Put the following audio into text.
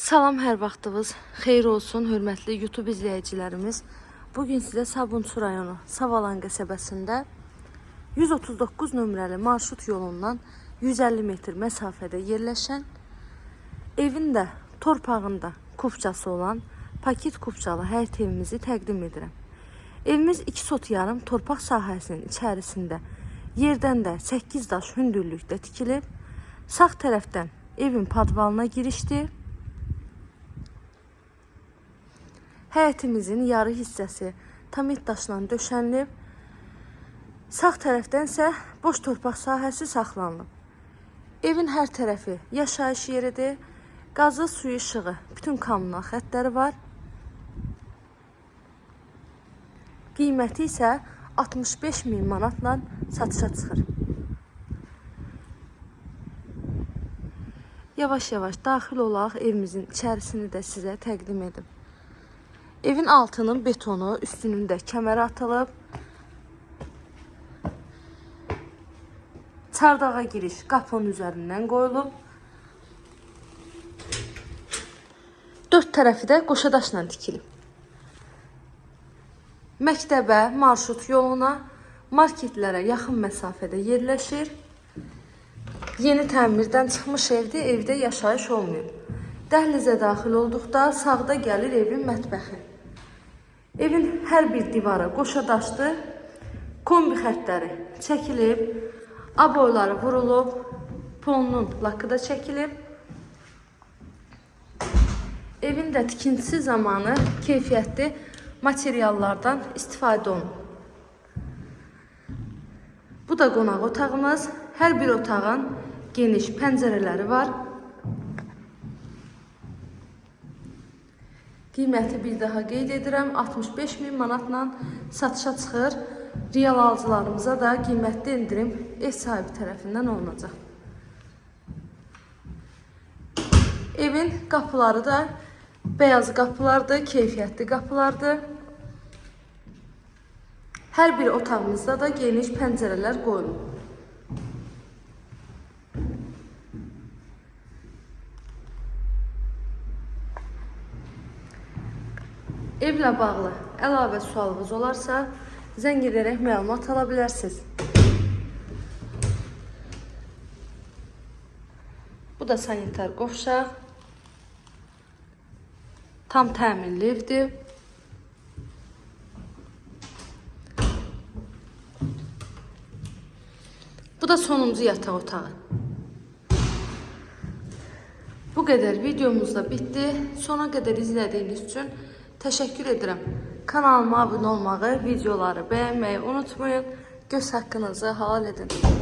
Salam, hər vaxtınız xeyir olsun, hörmətli YouTube izləyicilərimiz. Bu gün sizə Sabunçu rayonu Savalan qəsəbəsində 139 nömrəli marşrut yolundan 150 metr məsafədə yerləşən evin də torpağında kupçası olan paket kupçalı həyət evimizi təqdim edirəm. Evimiz 2 sot yarım torpaq sahəsinin içərisində yerdən də 8 daş hündürlükdə tikilib. Sağ tərəfdən evin padvalına girişdir. Həyətimizin yarı hissəsi tamit daşla döşənilib. Sağ tərəfdən isə boş torpaq sahəsi saxlanılıb. Evin hər tərəfi yaşayış yeridir. Qazı, suyu, işığı, bütün kommunal xəttləri var. Qiyməti isə 65 min manatla satışa çıxır. Yavaş-yavaş daxil olaq evimizin içərisini də sizə təqdim edim. Evin altının betonu, üstünün də kəməri atılıb. Çardağa giriş qapının üzərindən qoyulub. Dörd tərəfi də qoşadaşla tikilib. Məktəbə, marşrut yoluna, marketlərə yaxın məsafədə yerləşir. Yeni təmirdən çıxmış evdə evdə yaşayış olmuyor. Dəhlizə daxil olduqda sağda gəlir evin mətbəxi. Evin hər bir divarı qoşa daşdı. Kombi xəttləri çəkilib, aboyları vurulub, polunun lakı da çəkilib. Evin də tikintisi zamanı keyfiyyətli materiallardan istifadə olunub. Bu da qonaq otağımız. Hər bir otağın geniş pəncərələri var. Qiyməti bir daha qeyd edirəm. 65 min manatla satışa çıxır. Real alıcılarımıza da qiymətli endirim ev sahibi tərəfindən olunacaq. Evin qapıları da beyaz qapılardır, keyfiyyətli qapılardır. Hər bir otağımızda da geniş pəncərələr qoyulub. Evlə bağlı əlavə sualınız olarsa, zəng edərək məlumat ala bilərsiniz. Bu da sanitar qovşaq. Tam təminli evdir. Bu da sonuncu yataq otağı. Bu qədər videomuz da bitdi. Sona qədər izlədiyiniz üçün təşəkkür edirəm. Kanalıma abunə olmağı, videoları bəyənməyi unutmayın. Göz haqqınızı halal edin.